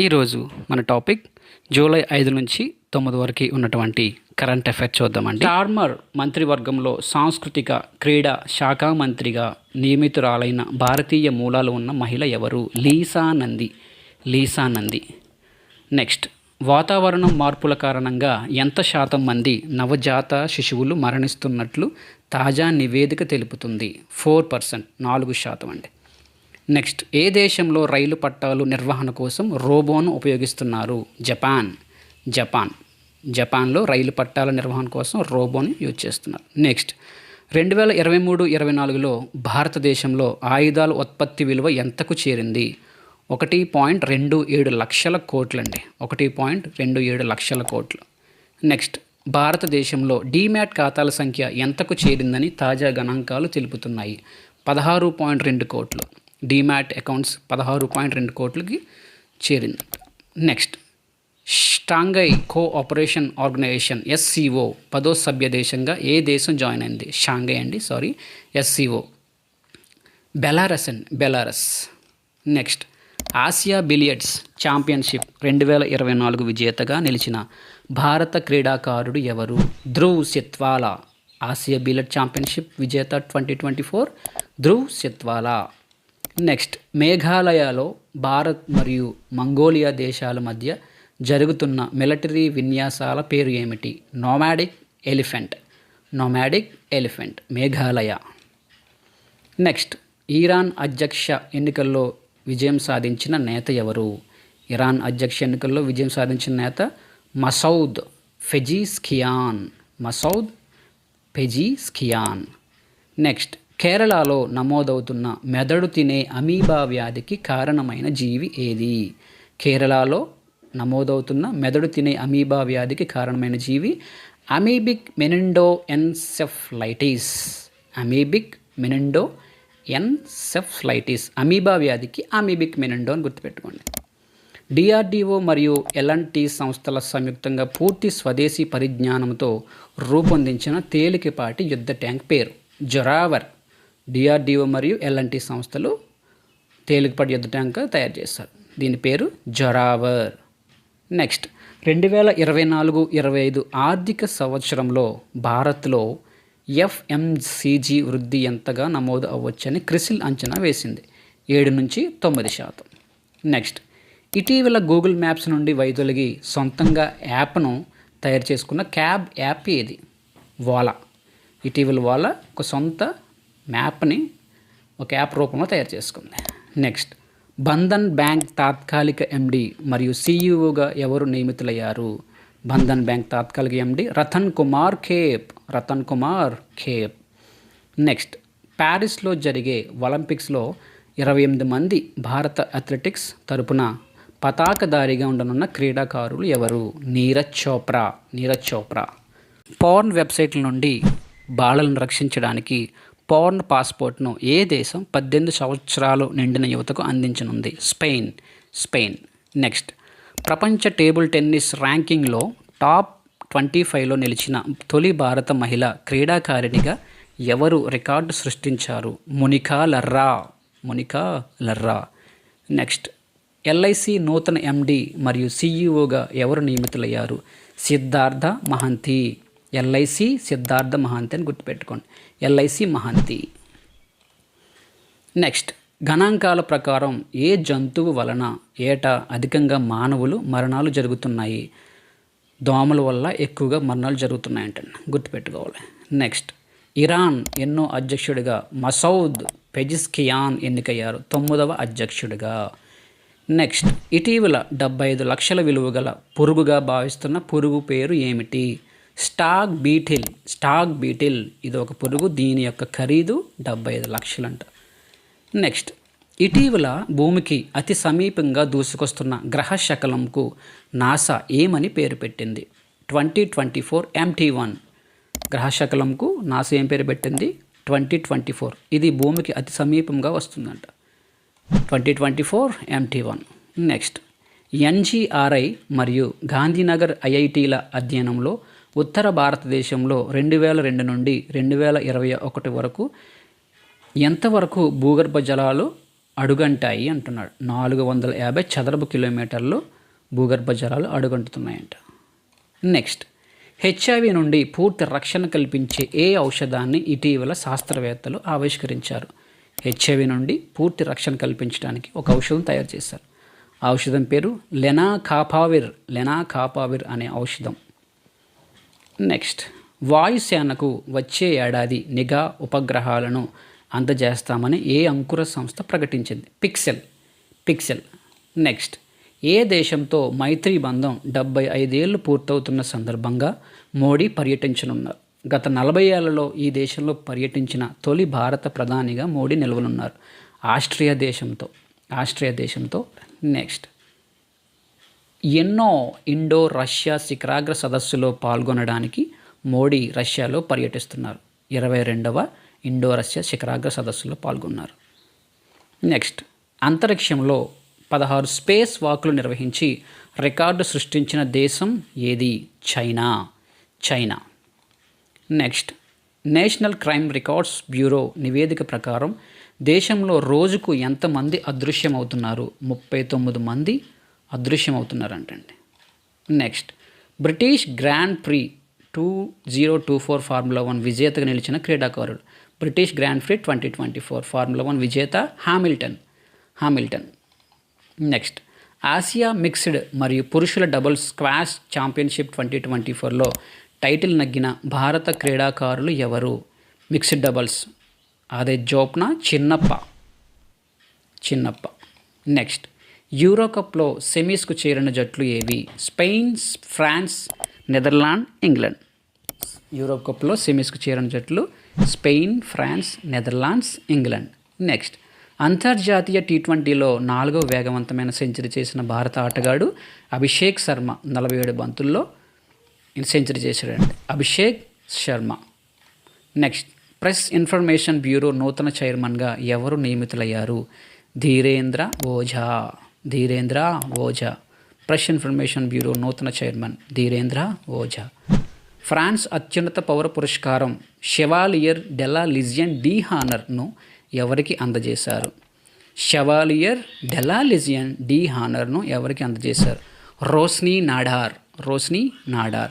ఈరోజు మన topic July ఐదు నుంచి తొమ్మిది వరకు ఉన్నటువంటి కరెంట్ అఫైర్ చూద్దామండి. చార్మర్ మంత్రివర్గంలో సాంస్కృతిక క్రీడా శాఖ మంత్రిగా నియమితురాలైన భారతీయ మూలాలు ఉన్న మహిళ ఎవరు? Lisa Nandy. Lisa Nandy. Next వాతావరణం మార్పుల కారణంగా ఎంత శాతం మంది నవజాత శిశువులు మరణిస్తున్నట్లు తాజా నివేదిక తెలుపుతుంది. ఫోర్ పర్సెంట్ నాలుగు శాతం అండి. నెక్స్ట్ ఏ దేశంలో రైలు పట్టాలు నిర్వహణ కోసం రోబోను ఉపయోగిస్తున్నారు? జపాన్. జపాన్. జపాన్లో రైలు పట్టాల నిర్వహణ కోసం రోబోని యూజ్ చేస్తున్నారు. నెక్స్ట్ రెండు వేల ఇరవై మూడు ఇరవై నాలుగులో భారతదేశంలో ఆయుధాల ఉత్పత్తి విలువ ఎంతకు చేరింది? ఒకటి పాయింట్ రెండు ఏడు లక్షల కోట్లండి. ఒకటి పాయింట్ రెండు ఏడు లక్షల కోట్లు. నెక్స్ట్ భారతదేశంలో డీమ్యాట్ ఖాతాల సంఖ్య ఎంతకు చేరిందని తాజా గణాంకాలు తెలుపుతున్నాయి. పదహారు పాయింట్ రెండు కోట్లు. డీమ్యాట్ అకౌంట్స్ పదహారు పాయింట్ రెండు కోట్లకి చేరింది. Next Shanghai Cooperation Organisation SCO పదో సభ్య దేశంగా ఏ దేశం జాయిన్ అయింది? షాంఘై అండి సారీ ఎస్సీఓ. బెలారస్ అండి Belarus. Next Asia billiards championship రెండు వేల ఇరవై నాలుగు విజేతగా నిలిచిన భారత క్రీడాకారుడు ఎవరు? Dhruv Sitwala. Asia billiard championship విజేత twenty twenty four Dhruv Sitwala. Next మేఘాలయలో Bharat మరియు మంగోలియా దేశాల మధ్య జరుగుతున్న మిలిటరీ విన్యాసాల పేరు ఏమిటి? Nomadic elephant. Nomadic elephant Meghalaya. Next Iran అధ్యక్ష ఎన్నికల్లో విజయం సాధించిన నేత ఎవరు? ఇరాన్ అధ్యక్ష ఎన్నికల్లో విజయం సాధించిన నేత Masoud Pezeshkian Masoud Pezeshkian. Next కేరళలో నమోదవుతున్న మెదడు తినే అమీబా వ్యాధికి కారణమైన జీవి ఏది? కేరళలో నమోదవుతున్న మెదడు తినే అమీబా వ్యాధికి కారణమైన జీవి amoebic meningoencephalitis amoebic meningoencephalitis amoeba వ్యాధికి అమీబిక్ మెనిండో అని గుర్తుపెట్టుకోండి. డిఆర్డిఓ మరియు ఎల్ఎన్టీ సంస్థల సంయుక్తంగా పూర్తి స్వదేశీ పరిజ్ఞానంతో రూపొందించిన తేలికపాటి యుద్ధ ట్యాంక్ పేరు జొరావర్. డిఆర్డిఓ మరియు ఎల్ఎన్టీ సంస్థలు తేలికపాటి యుద్ధ ట్యాంక్ తయారు చేస్తారు. దీని పేరు జొరావర్. నెక్స్ట్ రెండు వేల ఇరవై నాలుగు ఇరవై ఐదు ఆర్థిక సంవత్సరంలో భారత్లో ఎఫ్ఎంసీజీ వృద్ధి ఎంతగా నమోదు అవ్వచ్చని క్రిసిల్ అంచనా వేసింది. ఏడు నుంచి తొమ్మిది శాతం. నెక్స్ట్ ఇటీవల గూగుల్ మ్యాప్స్ నుండి వైదొలిగి సొంతంగా యాప్ను తయారు చేసుకున్న క్యాబ్ యాప్ ఏది? వాలా. ఇటీవల వాలా ఒక సొంత మ్యాప్ని ఒక యాప్ రూపంలో తయారు చేసుకుంది. నెక్స్ట్ బంధన్ బ్యాంక్ తాత్కాలిక ఎండి మరియు సీఈఓగా ఎవరు నియమితులయ్యారు? బంధన్ బ్యాంక్ తాత్కాలిక ఎండి రతన్ కుమార్ ఖేప్. రతన్ కుమార్ ఖేప్. నెక్స్ట్ ప్యారిస్లో జరిగే ఒలింపిక్స్లో ఇరవై ఎనిమిది మంది భారత అథ్లెటిక్స్ తరపున పతాకదారిగా ఉండనున్న క్రీడాకారులు ఎవరు? నీరజ్ చోప్రా. నీరజ్ చోప్రా. పోర్న్ వెబ్సైట్ల నుండి బాలలను రక్షించడానికి పౌర్న్ పాస్పోర్ట్ను ఏ దేశం పద్దెనిమిది సంవత్సరాలు నిండిన యువతకు అందించనుంది? స్పెయిన్. స్పెయిన్. నెక్స్ట్. ప్రపంచ టేబుల్ టెన్నిస్ ర్యాంకింగ్లో టాప్ ట్వంటీ ఫైవ్లో నిలిచిన తొలి భారత మహిళ క్రీడాకారిణిగా ఎవరు రికార్డు సృష్టించారు? మునికా లర్రా. మునికా లర్రా. నెక్స్ట్. ఎల్ఐసి నూతన ఎండి మరియు సిఇఓగా ఎవరు నియమితులయ్యారు? సిద్ధార్థ మహంతి. ఎల్ఐసి సిద్ధార్థ మహాంతి అని గుర్తుపెట్టుకోండి. ఎల్ఐసి మహాంతి. నెక్స్ట్ గణాంకాల ప్రకారం ఏ జంతువు వలన ఏటా అధికంగా మానవులు మరణాలు జరుగుతున్నాయి? దోమల వల్ల ఎక్కువగా మరణాలు జరుగుతున్నాయంటండి. గుర్తుపెట్టుకోవాలి. నెక్స్ట్ ఇరాన్ ఎన్నో అధ్యక్షుడిగా మసౌద్ పెజిస్కియాన్ ఎన్నికయ్యారు. తొమ్మిదవ అధ్యక్షుడిగా. నెక్స్ట్ ఇటీవల డెబ్బై ఐదు లక్షల విలువ గల పురుగుగా భావిస్తున్న పురుగు పేరు ఏమిటి? స్టాక్ బీటిల్ స్టాక్ బీటిల్ ఇది ఒక పురుగు దీని యొక్క ఖరీదు డెబ్బై ఐదు లక్షలంట. నెక్స్ట్ ఇటీవల భూమికి అతి సమీపంగా దూసుకొస్తున్న గ్రహ శకలంకు నాసా ఏమని పేరు పెట్టింది? Twenty twenty four MT one గ్రహ శకలంకు నాసా ఏం పేరు పెట్టింది? Twenty twenty four. ఇది భూమికి అతి సమీపంగా వస్తుందంట. Twenty twenty four MT one next NGRI మరియు గాంధీనగర్ ఐఐటీల అధ్యయనంలో ఉత్తర భారతదేశంలో రెండు వేల రెండు నుండి రెండు వేల ఇరవై ఒకటి వరకు ఎంతవరకు భూగర్భ జలాలు అడుగంటాయి అంటున్నాడు. నాలుగు వందల యాభై చదరపు కిలోమీటర్లు భూగర్భ జలాలు అడుగంటుతున్నాయంట. నెక్స్ట్ హెచ్ఐవి నుండి పూర్తి రక్షణ కల్పించే ఏ ఔషధాన్ని ఇటీవల శాస్త్రవేత్తలు ఆవిష్కరించారు? హెచ్ఐవి నుండి పూర్తి రక్షణ కల్పించడానికి ఒక ఔషధం తయారు చేశారు. ఆ ఔషధం పేరు లెనా కాపావిర్ లెనా కాపావిర్ అనే ఔషధం. నెక్స్ట్. వాయుసేనకు వచ్చే ఏడాది నిఘా ఉపగ్రహాలను అందజేస్తామని ఏ అంకుర సంస్థ ప్రకటించింది? పిక్సెల్. పిక్సెల్. నెక్స్ట్. ఏ దేశంతో మైత్రి బంధం డెబ్బై ఐదేళ్ళు పూర్తవుతున్న సందర్భంగా మోడీ పర్యటించనున్నారు? గత నలభై ఏళ్ళలో ఈ దేశంలో పర్యటించిన తొలి భారత ప్రధానిగా మోడీ నిలవనున్నారు. ఆస్ట్రియా దేశంతో. ఆస్ట్రియా దేశంతో. నెక్స్ట్. ఎన్నో ఇండో రష్యా శిఖరాగ్ర సదస్సులో పాల్గొనడానికి మోడీ రష్యాలో పర్యటిస్తున్నారు. ఇరవై రెండవ ఇండో రష్యా శిఖరాగ్ర సదస్సులో పాల్గొన్నారు. నెక్స్ట్ అంతరిక్షంలో పదహారు స్పేస్ వాక్లు నిర్వహించి రికార్డు సృష్టించిన దేశం ఏది? China. China. Next national crime records bureau నివేదిక ప్రకారం దేశంలో రోజుకు ఎంతమంది అదృశ్యమవుతున్నారు? ముప్పై తొమ్మిది మంది అదృశ్యమవుతున్నారంటండి. Next British grand prix two zero two four formula one విజేతగా నిలిచిన క్రీడాకారుడు. British grand prix twenty twenty four formula one విజేత Hamilton. Hamilton. Next Asia mixed మరియు పురుషుల doubles squash championship twenty twenty ఫోర్లో టైటిల్ నగ్గిన భారత క్రీడాకారులు ఎవరు? Mixed doubles. అదే జోప్న చిన్నప్ప. చిన్నప్ప. నెక్స్ట్ యూరో కప్లో సెమీస్కు చేరిన జట్లు ఏవి? Spain France Netherland England. Euro కప్లో సెమీస్కు చేరిన జట్లు Spain France Netherlands England. Next. అంతర్జాతీయ టీ ట్వంటీలో నాలుగో వేగవంతమైన సెంచరీ చేసిన భారత ఆటగాడు అభిషేక్ శర్మ నలభై ఏడు బంతుల్లో సెంచరీ చేశాడండి. Abhishek Sharma. Next. Press Information Bureau నూతన చైర్మన్గా ఎవరు నియమితులయ్యారు? Dhirendra Ojha Dhirendra Ojha. Press Information Bureau నూతన చైర్మన్ ధీరేంద్ర ఓజా. ఫ్రాన్స్ అత్యున్నత పౌర పురస్కారం షెవాలియర్ డెలా లిజియన్ డి హానర్ను ఎవరికి అందజేశారు? షెవాలియర్ డెలా లిజియన్ డి హానర్ను ఎవరికి అందజేశారు? రోస్నీ నాడార్. రోస్నీ నాడార్.